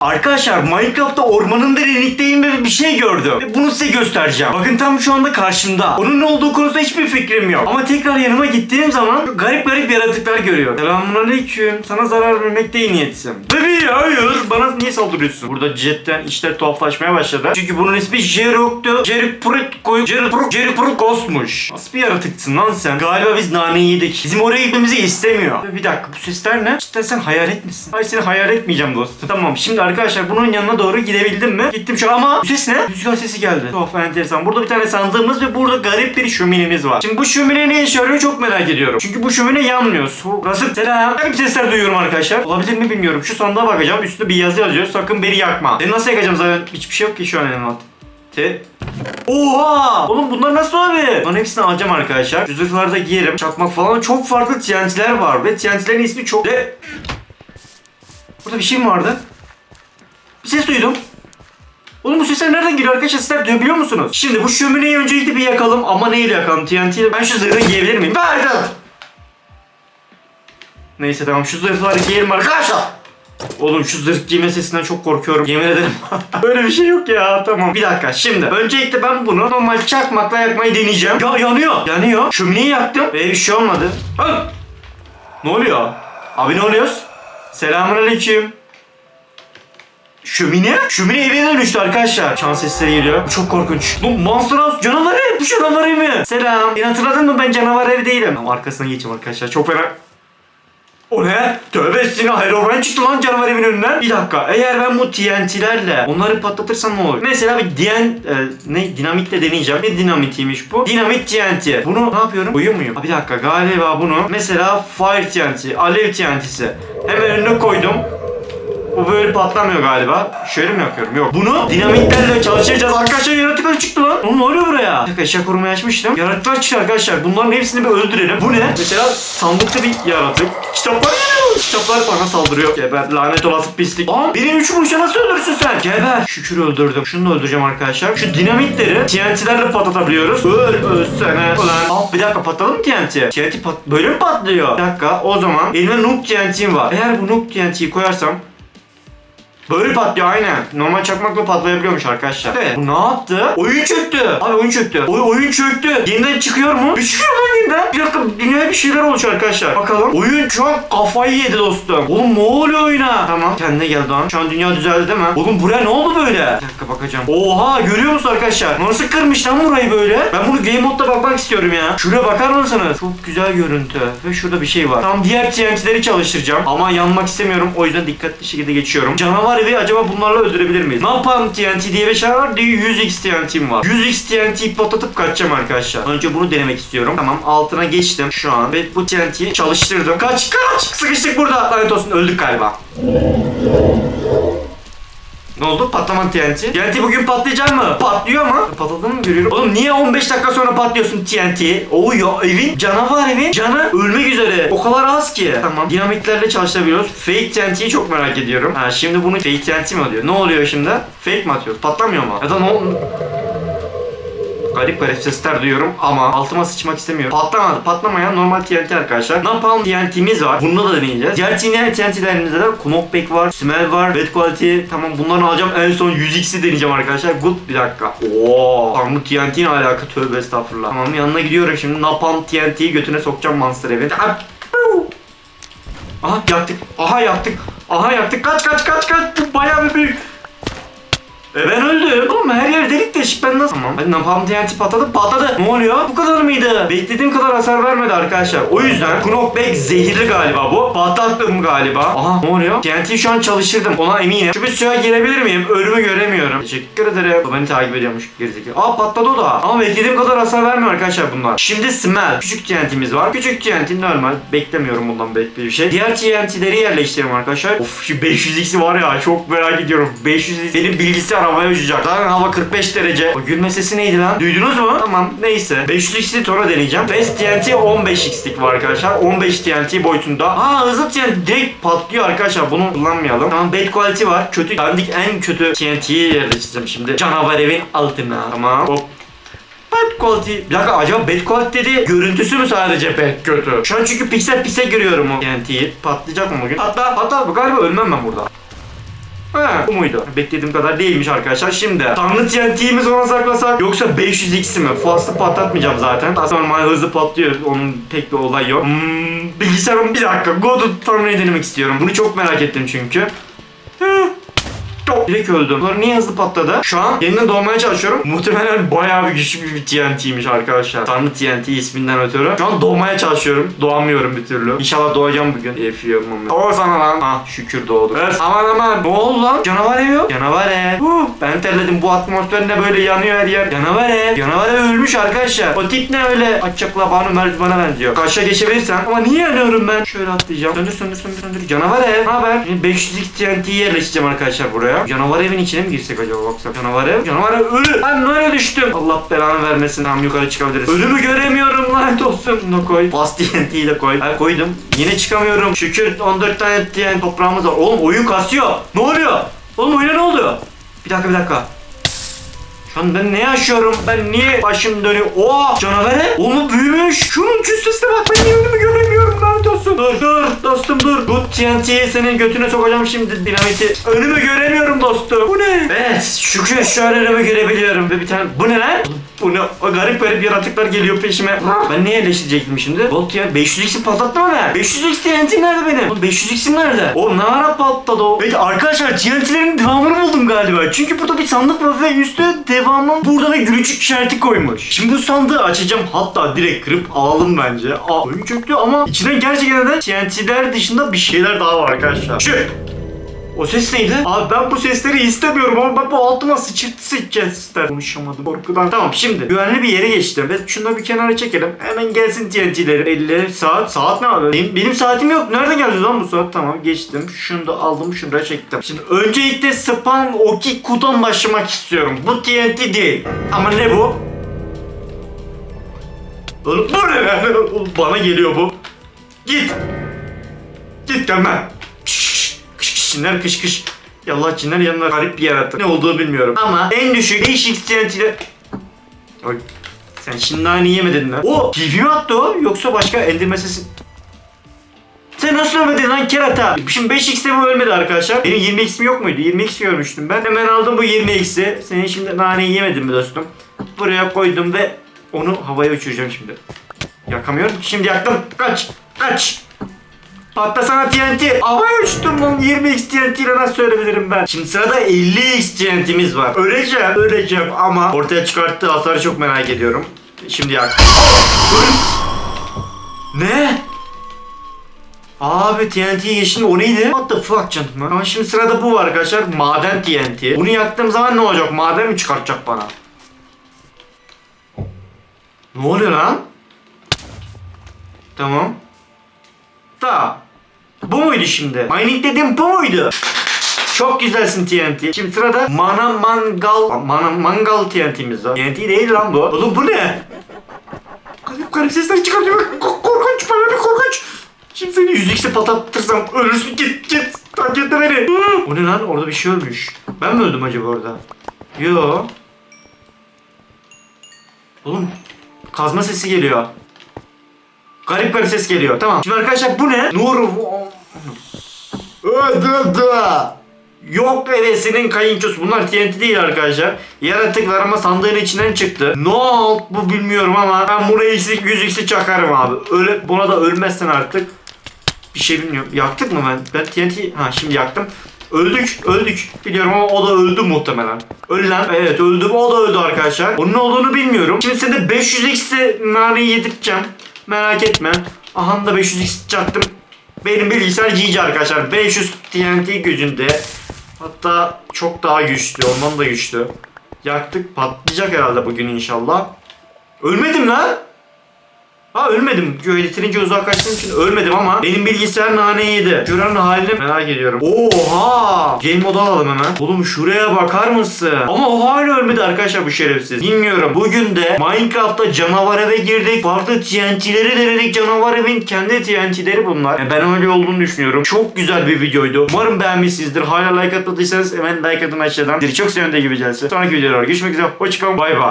Arkadaşlar Minecraft'ta ormanın derinlikteyim ve bir şey gördüm. Ve bunu size göstereceğim. Bakın tam şu anda karşımda. Onun ne olduğu konusunda hiçbir fikrim yok. Ama tekrar yanıma gittiğim zaman garip garip yaratıklar görüyorum. Selamünaleyküm. Sana zarar vermek değil niyetim. Tabii hayır. Bana niye saldırıyorsun? Burada cidden işler tuhaflaşmaya başladı. Çünkü bunun ismi Jerok'tu. Jeruk Prut Ghost'muş. Nasıl bir yaratıksın lan sen? Galiba biz naneyi yedik. Bizim oraya gitmemizi istemiyor. Bir dakika bu sesler ne? Cidden sen hayalet misin? Hayır seni hayal etmeyeceğim dostum. Tamam şimdi arkadaşlar bunun yanına doğru gidebildim mi? Gittim şu ama ses ne? Rüzgar sesi geldi. Tuhaf enteresan. Burada bir tane sandığımız ve burada garip bir şöminemiz var. Şimdi bu şömine ne işe yarıyor çok merak ediyorum. Çünkü bu şömine yanmıyor. Su. Burası selam. Garip sesler duyuyorum arkadaşlar. Olabilir mi bilmiyorum. Şu sandığa bakacağım. Üstünde bir yazı yazıyor. Sakın beni yakma. Seni nasıl yakacağım zaten? Hiçbir şey yok ki şu an elimde. Te. Oha! Oğlum bunlar nasıl abi? Bunların hepsini alacağım arkadaşlar. Şu da giyerim. Çakmak falan. Çok farklı TNT'ler var. Ve TNT'lerin ismi çok... Ve... Burada bir şey mi vardı? Ses duydum. Oğlum bu sesler nereden geliyor arkadaşlar? Sizler duyabiliyor musunuz? Şimdi bu şömineyi önce gidip bir yakalım. Ama neyle yakalım? TNT ile. Ben şu zırhı giyebilir miyim? Verdim. Neyse tamam şu zırhları giyelim arkadaşlar. Oğlum şu zırh giyme sesinden çok korkuyorum. Yemin ederim. Böyle bir şey yok ya. Tamam. Bir dakika. Şimdi öncelikle ben bunu normal çakmakla yakmayı deneyeceğim. Ya yanıyor. Yanıyor. Şömineyi yaktım. Ve bir şey olmadı. Hı! Ne oluyor? Abi ne oluyoruz? Selamünaleyküm. Şömine? Şömine evine dönüştü arkadaşlar. Çan sesleri geliyor. Bu çok korkunç. Bu Monster House canavar ev. Bu canavar evi mi? Selam. Beni hatırladın mı? Ben canavar evi değilim. Ama arkasına geçeyim arkadaşlar. Çok fena. O ne? Tövbe estağfurullah. Herobrine çıktı lan canavar evin önünden. Bir dakika. Eğer ben bu TNT'lerle onları patlatırsam ne olur? Mesela bir diyen e, ne dinamitle deneyeceğim. Ne dinamitiymiş bu? Dinamit TNT. Bunu ne yapıyorum? Koyuyor muyum? Ha, bir dakika. Galiba bunu mesela Fire TNT, Alev TNT'si. Hemen önüne koydum. Bu böyle patlamıyor galiba. Şöyle mi yapıyorum? Yok. Bunu dinamitlerle çalışacağız. Arkadaşlar yaratıklar çıktı lan. Oğlum ne oluyor buraya? Bir dakika eşya açmıştım. Yaratıklar çıktı arkadaşlar. Bunların hepsini bir öldürelim. Bu ne? Mesela sandıkta bir yaratık. Kitaplar. Kitaplar bana saldırıyor. Geber lanet olası pislik. Aa beni üç vuruşa nasıl öldürürsün sen? Geber. Şükür öldürdüm. Şunu da öldüreceğim arkadaşlar. Şu dinamitleri TNT'lerle patlatabiliyoruz. Öl ölsene. Ulan. Aa bir dakika patladı mı TNT? TNT pat böyle mi patlıyor? Bir dakika o zaman elimde Noob TNT'm var. Eğer bu Noob TNT'yi koyarsam Böyle patlıyor aynen. Normal çakmakla patlayabiliyormuş arkadaşlar. Evet. Bu ne yaptı? Oyun çöktü. Abi oyun çöktü. Oy, oyun çöktü. Yeniden çıkıyor mu? Bir çıkıyor mu yeniden? Bir dakika dünyaya bir şeyler oluşuyor arkadaşlar. Bakalım. Oyun şu an kafayı yedi dostum. Oğlum ne oluyor oyuna? Tamam. Kendine geldi lan. Şu an dünya düzeldi değil mi? Oğlum buraya ne oldu böyle? Bir dakika bakacağım. Oha görüyor musun arkadaşlar? Nasıl kırmış lan burayı böyle? Ben bunu game modda bakmak istiyorum ya. Şuraya bakar mısınız? Çok güzel görüntü. Ve şurada bir şey var. Tam diğer TNT'leri çalıştıracağım. Ama yanmak istemiyorum. O yüzden dikkatli şekilde geçiyorum. Canavar evi acaba bunlarla öldürebilir miyiz? Napalm TNT diye bir şey var. diye 100x TNT'm var. 100x TNT'yi patlatıp kaçacağım arkadaşlar. Önce bunu denemek istiyorum. Tamam altına geçtim şu an. Ve bu TNT'yi çalıştırdım. Kaç kaç. Sıkıştık burada. Lanet olsun öldük galiba. Ne oldu? Patlaman TNT. TNT bugün patlayacak mı? Patlıyor mu? Patladığını mı görüyorum? Oğlum niye 15 dakika sonra patlıyorsun TNT? Oo ya evin canavar evi. Canı ölmek üzere. O kadar az ki. Tamam. Dinamitlerle çalışabiliyoruz. Fake TNT'yi çok merak ediyorum. Ha şimdi bunu fake TNT mi oluyor? Ne oluyor şimdi? Fake mi atıyoruz? Patlamıyor mu? Ya da ne Garip garip sesler duyuyorum ama altıma sıçmak istemiyorum. Patlamadı. Patlamayan normal TNT arkadaşlar. Napalm TNT'miz var. Bunu da deneyeceğiz. Diğer TNT'lerimizde de Knockback var, Smell var, Bad Quality. Tamam bunları alacağım. En son 100x'i deneyeceğim arkadaşlar. Good bir dakika. Oo, bu TNT ne alaka? Tövbe estağfurullah. Tamam yanına gidiyorum şimdi. Napalm TNT'yi götüne sokacağım Monster evin. Aha yaktık. Aha yaktık. Aha yaktık. Kaç kaç kaç kaç. Bu bayağı bir büyük. E ben öldüm. Oğlum her yer delik deşik ben nasıl? Tamam. Hadi napalm TNT patladı patladı. Ne oluyor? Bu kadar mıydı? Beklediğim kadar hasar vermedi arkadaşlar. O yüzden Knockback zehirli galiba bu. Patlattım galiba. Aha ne oluyor? TNT'yi şu an çalıştırdım. Ona eminim. Şu bir suya girebilir miyim? Ölümü göremiyorum. Teşekkür ederim. O beni takip ediyormuş gerizekalı. Aa patladı o da. Ama beklediğim kadar hasar vermiyor arkadaşlar bunlar. Şimdi Smell. Küçük TNT'miz var. Küçük TNT normal. Beklemiyorum bundan pek bir şey. Diğer TNT'leri yerleştirelim arkadaşlar. Of şu 500x'i var ya çok merak ediyorum. 500x benim bilgisayar havaya uçacak. Zaten hava 45 derece. O gülme sesi neydi lan? Duydunuz mu? Tamam neyse. 500x'li sonra deneyeceğim. Fast TNT 15x'lik var arkadaşlar. 15 TNT boyutunda. Aa hızlı TNT direkt patlıyor arkadaşlar. Bunu kullanmayalım. Tamam bad quality var. Kötü. Dandik en kötü TNT'yi yerleştireceğim şimdi. Canavar evin altına. Tamam. Hop. Bad quality. Bir dakika acaba bad quality dedi görüntüsü mü sadece bad kötü? Şu an çünkü piksel piksel görüyorum o TNT'yi. Patlayacak mı bugün? Hatta hatta galiba ölmem ben burada. Ha, bu muydu? Beklediğim kadar değilmiş arkadaşlar. Şimdi Tanrı TNT'miz ona saklasak yoksa 500x mi? Fazla patlatmayacağım zaten. Aslında normal hızlı patlıyor. Onun pek bir olay yok. Hmm, bilgisayarım bir dakika. God'u Tanrı'yı denemek istiyorum. Bunu çok merak ettim çünkü. Direkt öldüm. Bunlar niye hızlı patladı? Şu an yeniden doğmaya çalışıyorum. Muhtemelen bayağı bir güçlü bir TNT'ymiş arkadaşlar. Tanrı TNT isminden ötürü. Şu an doğmaya çalışıyorum. Doğamıyorum bir türlü. İnşallah doğacağım bugün. Yapıyorum O sana lan. Ha şükür doğdu. Evet. Aman aman. Ne oldu lan? Canavar ev yok. Canavar ev. Huh, ben terledim. Bu atmosferinde böyle yanıyor her yer. Canavar ev. Canavar ev ölmüş arkadaşlar. O tip ne öyle? Açacakla bana Mert bana benziyor. Karşıya geçebilirsen. Ama niye yanıyorum ben? Şöyle atlayacağım. Söndür söndür söndür söndür. Canavar ev. Ne haber? Şimdi 500 TNT'yi yerleştireceğim arkadaşlar buraya. Canavar evin içine mi girsek acaba baksak? Canavar ev. Canavar ev ölü. Ben nereye düştüm? Allah belanı vermesin. Tamam yukarı çıkabiliriz. Ölümü göremiyorum lanet olsun. Bunu koy. Bas TNT'yi de koy. Ben koydum. Yine çıkamıyorum. Şükür 14 tane TNT toprağımız var. Oğlum oyun kasıyor. Ne oluyor? Oğlum oyuna ne oluyor? Bir dakika bir dakika. Şu an ben ne yaşıyorum? Ben niye başım dönüyor? Oo canavar ev. Oğlum büyümüş. Şunun cüssesine Dur dur dostum dur. Bu TNT'yi senin götüne sokacağım şimdi dinamiti. Önümü göremiyorum dostum. Bu ne? Evet şükür şu an önümü görebiliyorum. Ve bir tane bu ne lan? Bu ne? O garip garip yaratıklar geliyor peşime. Ben niye eleştirecektim şimdi? Volt ya 500x'i patlattı mı ben? 500x TNT nerede benim? Oğlum 500x'im nerede? Oğlum ne ara patladı o? Evet arkadaşlar TNT'lerin devamını buldum galiba. Çünkü burada bir sandık var ve üstüne devamın burada da gülücük işareti koymuş. Şimdi bu sandığı açacağım. Hatta direkt kırıp alalım bence. Aa oyun çöktü ama içine gerçekten de TNT'ler dışında bir şeyler daha var arkadaşlar. Şu. O ses neydi? Abi ben bu sesleri istemiyorum ama bak bu altıma sıçırtı sıçacağız. Konuşamadım korkudan. Tamam şimdi güvenli bir yere geçtim. Ve şunu bir kenara çekelim. Hemen gelsin TNT'leri. 50 saat. Saat ne abi? Benim, benim saatim yok. Nereden geldi lan bu saat? Tamam geçtim. Şunu da aldım. Şunu da çektim. Şimdi öncelikle spam oki kudan başlamak istiyorum. Bu TNT değil. Ama ne bu? Oğlum bu ne Bana geliyor bu. Git. Git gelme. Cinler kış kış. Yallah cinler yanına garip bir yaratık. Ne olduğunu bilmiyorum. Ama en düşük değişik TNT'de... Oy. Sen şimdi nane yemedin lan. O TV mi attı o? Yoksa başka endirme sesi... Sen nasıl ölmedin lan kerata? Şimdi 5x'te bu ölmedi arkadaşlar. Benim 20x'im yok muydu? 20x görmüştüm ben. Hemen aldım bu 20x'i. Senin şimdi naneyi yemedin mi dostum? Buraya koydum ve onu havaya uçuracağım şimdi. Yakamıyorum. Şimdi yaktım. Kaç. Kaç. Patlasana TNT. Havaya uçtum lan 20x TNT ile nasıl söyleyebilirim ben? Şimdi sırada 50x TNT'miz var. Öleceğim, öleceğim ama ortaya çıkarttığı hasarı çok merak ediyorum. Şimdi yak. ne? Abi TNT'yi geçtim o neydi? What the fuck canım? Ama şimdi sırada bu var arkadaşlar. Maden TNT. Bunu yaktığım zaman ne olacak? Maden mi çıkartacak bana? Ne oluyor lan? Tamam. Da. Bu muydu şimdi? Mining dediğim bu muydu? Çok güzelsin TNT. Şimdi sırada Mana Mangal Mana Mangal TNT'miz var. TNT değil lan bu. Oğlum bu ne? Garip garip sesler çıkartıyor. Ko- korkunç bana bir korkunç. Şimdi seni yüzükse patlatırsam ölürsün git git. Takip etme beni. O ne lan? Orada bir şey ölmüş. Ben mi öldüm acaba orada? Yo. Oğlum kazma sesi geliyor. Garip garip ses geliyor. Tamam. Şimdi arkadaşlar bu ne? Nur... Öldürdü. Yok bebesinin kayınçosu. Bunlar TNT değil arkadaşlar. Yaratıklar ama sandığın içinden çıktı. Ne oldu bu bilmiyorum ama ben buraya x'lik 100 x'i çakarım abi. Öyle, buna da ölmezsen artık bir şey bilmiyorum. Yaktık mı ben? Ben TNT... Ha şimdi yaktım. Öldük, öldük. Biliyorum ama o da öldü muhtemelen. Ölen, evet öldü. O da öldü arkadaşlar. Onun ne olduğunu bilmiyorum. Şimdi size de 500x'e naneyi yedirteceğim. Merak etme. Aha da 500x çaktım. Benim bilgisayar GG arkadaşlar. 500 TNT gücünde. Hatta çok daha güçlü. Ondan da güçlü. Yaktık. Patlayacak herhalde bugün inşallah. Ölmedim lan. Ha ölmedim. Yönetilince uzaklaştığım için ölmedim ama benim bilgisayar nane yedi. Gören halini merak ediyorum. Oha! Game modu alalım hemen. Oğlum şuraya bakar mısın? Ama o hala ölmedi arkadaşlar bu şerefsiz. Bilmiyorum. Bugün de Minecraft'ta canavar eve girdik. Farklı TNT'leri denedik. Canavar evin kendi TNT'leri bunlar. Yani ben öyle olduğunu düşünüyorum. Çok güzel bir videoydu. Umarım beğenmişsinizdir. Hala like atmadıysanız hemen like atın aşağıdan. Çok sevindiği gibi gelsin. Sonraki videolarda görüşmek üzere. Hoşçakalın. Bay bay.